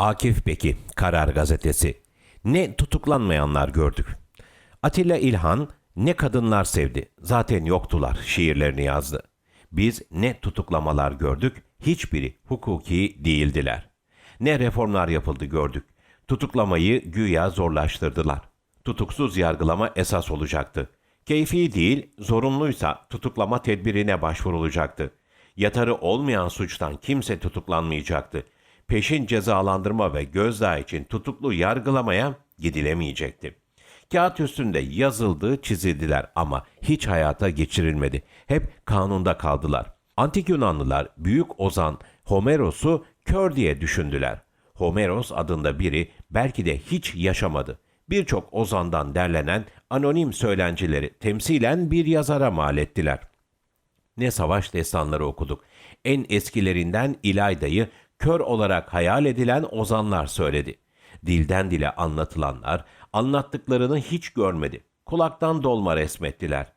Akif Beki, Karar Gazetesi. Ne tutuklanmayanlar gördük. Atilla İlhan ne kadınlar sevdi, zaten yoktular şiirlerini yazdı. Biz ne tutuklamalar gördük, hiçbiri hukuki değildiler. Ne reformlar yapıldı gördük. Tutuklamayı güya zorlaştırdılar. Tutuksuz yargılama esas olacaktı. Keyfi değil, zorunluysa tutuklama tedbirine başvurulacaktı. Yatarı olmayan suçtan kimse tutuklanmayacaktı. Peşin cezalandırma ve gözdağı için tutuklu yargılamaya gidilemeyecekti. Kağıt üstünde yazıldı, çizildiler ama hiç hayata geçirilmedi. Hep kanunda kaldılar. Antik Yunanlılar büyük ozan Homeros'u kör diye düşündüler. Homeros adında biri belki de hiç yaşamadı. Birçok ozandan derlenen anonim söylencileri temsilen bir yazara mal ettiler. Ne savaş destanları okuduk. En eskilerinden İlayda'yı kör olarak hayal edilen ozanlar söyledi. Dilden dile anlatılanlar anlattıklarını hiç görmedi. Kulaktan dolma resmettiler.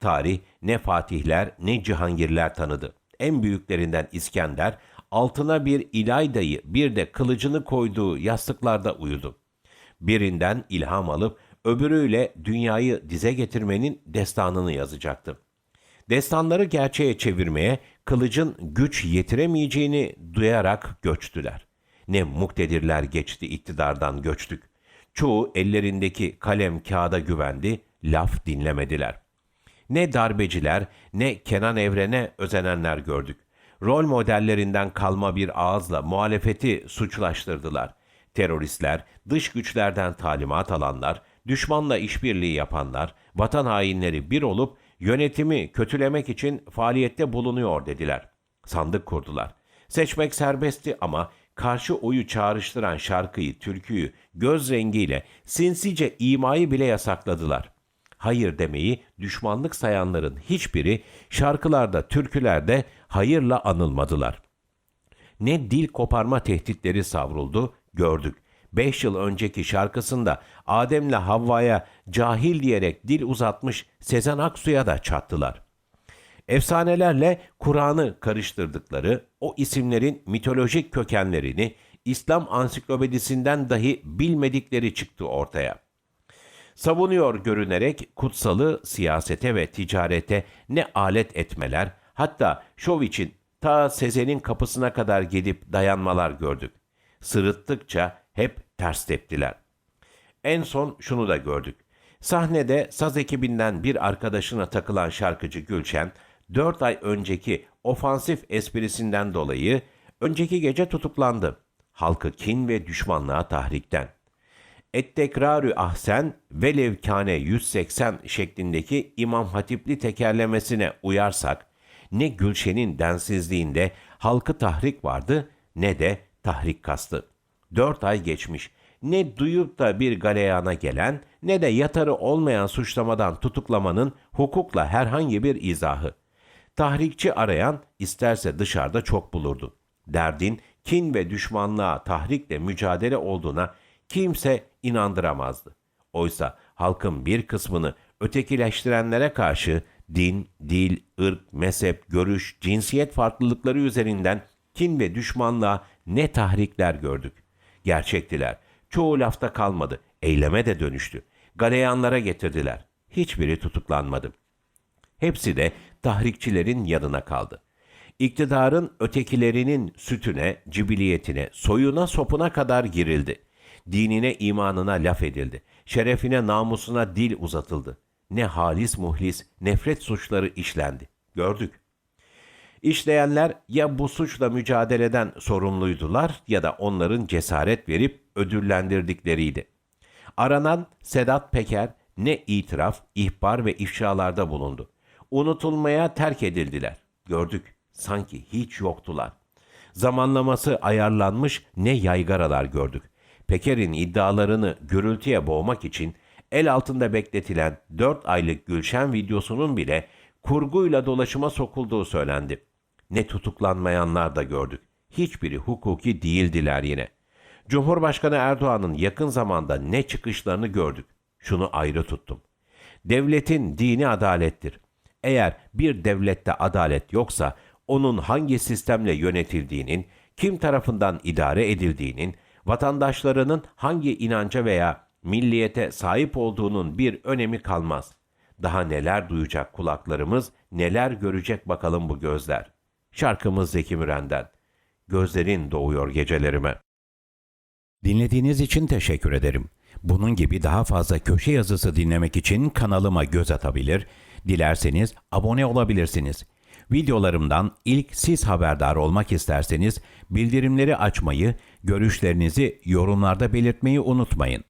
Tarih ne fatihler ne cihangirler tanıdı. En büyüklerinden İskender altına bir İlayda'yı bir de kılıcını koyduğu yastıklarda uyudu. Birinden ilham alıp öbürüyle dünyayı dize getirmenin destanını yazacaktı. Destanları gerçeğe çevirmeye kılıcın güç yetiremeyeceğini duyarak göçtüler. Ne muktedirler geçti iktidardan göçtük. Çoğu ellerindeki kalem kağıda güvendi, laf dinlemediler. Ne darbeciler ne Kenan Evren'e özenenler gördük. Rol modellerinden kalma bir ağızla muhalefeti suçlaştırdılar. Teröristler, dış güçlerden talimat alanlar, düşmanla işbirliği yapanlar, vatan hainleri bir olup yönetimi kötülemek için faaliyette bulunuyor dediler. Sandık kurdular. Seçmek serbestti ama karşı oyu çağrıştıran şarkıyı, türküyü göz rengiyle sinsice imayı bile yasakladılar. Hayır demeyi düşmanlık sayanların hiçbiri şarkılarda, türkülerde hayırla anılmadılar. Ne dil koparma tehditleri savruldu, gördük. Beş yıl önceki şarkısında Adem'le Havva'ya cahil diyerek dil uzatmış Sezen Aksu'ya da çattılar. Efsanelerle Kur'an'ı karıştırdıkları o isimlerin mitolojik kökenlerini İslam ansiklopedisinden dahi bilmedikleri çıktı ortaya. Savunuyor görünerek kutsalı siyasete ve ticarete ne alet etmeler, hatta şov için ta Sezen'in kapısına kadar gidip dayanmalar gördük. Sırıttıkça hep ters teptiler. En son şunu da gördük. Sahnede saz ekibinden bir arkadaşına takılan şarkıcı Gülşen, 4 ay önceki ofansif esprisinden dolayı önceki gece tutuklandı. Halkı kin ve düşmanlığa tahrikten. Ettekrarü ahsen velev kane 180 şeklindeki İmam Hatipli tekerlemesine uyarsak ne Gülşen'in densizliğinde halkı tahrik vardı ne de tahrik kastı. Dört ay geçmiş. Ne duyup da bir galeyana gelen ne de yatarı olmayan suçlamadan tutuklamanın hukukla herhangi bir izahı. Tahrikçi arayan isterse dışarıda çok bulurdu. Derdin kin ve düşmanlığa tahrikle mücadele olduğuna kimse inandıramazdı. Oysa halkın bir kısmını ötekileştirenlere karşı din, dil, ırk, mezhep, görüş, cinsiyet farklılıkları üzerinden kin ve düşmanlığa ne tahrikler gördük. Gerçektiler. Çoğu lafta kalmadı. Eyleme de dönüştü. Galeyanlara getirdiler. Hiçbiri tutuklanmadı. Hepsi de tahrikçilerin yanına kaldı. İktidarın ötekilerinin sütüne, cibiliyetine, soyuna, sopuna kadar girildi. Dinine, imanına laf edildi. Şerefine, namusuna dil uzatıldı. Ne halis muhlis, nefret suçları işlendi. Gördük. İşleyenler ya bu suçla mücadeleden sorumluydular ya da onların cesaret verip ödüllendirdikleriydi. Aranan Sedat Peker ne itiraf, ihbar ve ifşalarda bulundu. Unutulmaya terk edildiler. Gördük, sanki hiç yoktular. Zamanlaması ayarlanmış ne yaygaralar gördük. Peker'in iddialarını gürültüye boğmak için el altında bekletilen 4 aylık Gülşen videosunun bile kurguyla dolaşıma sokulduğu söylendi. Ne tutuklanmayanlar da gördük. Hiçbiri hukuki değildiler yine. Cumhurbaşkanı Erdoğan'ın yakın zamanda ne çıkışlarını gördük. Şunu ayrı tuttum. Devletin dini adalettir. Eğer bir devlette adalet yoksa onun hangi sistemle yönetildiğinin, kim tarafından idare edildiğinin, Vatandaşlarının hangi inanca veya milliyete sahip olduğunun bir önemi kalmaz. Daha neler duyacak kulaklarımız, neler görecek bakalım bu gözler. Şarkımız Zeki Müren'den. Gözlerin doğuyor gecelerime. Dinlediğiniz için teşekkür ederim. Bunun gibi daha fazla köşe yazısı dinlemek için kanalıma göz atabilir, dilerseniz abone olabilirsiniz. Videolarımdan ilk siz haberdar olmak isterseniz bildirimleri açmayı, görüşlerinizi yorumlarda belirtmeyi unutmayın.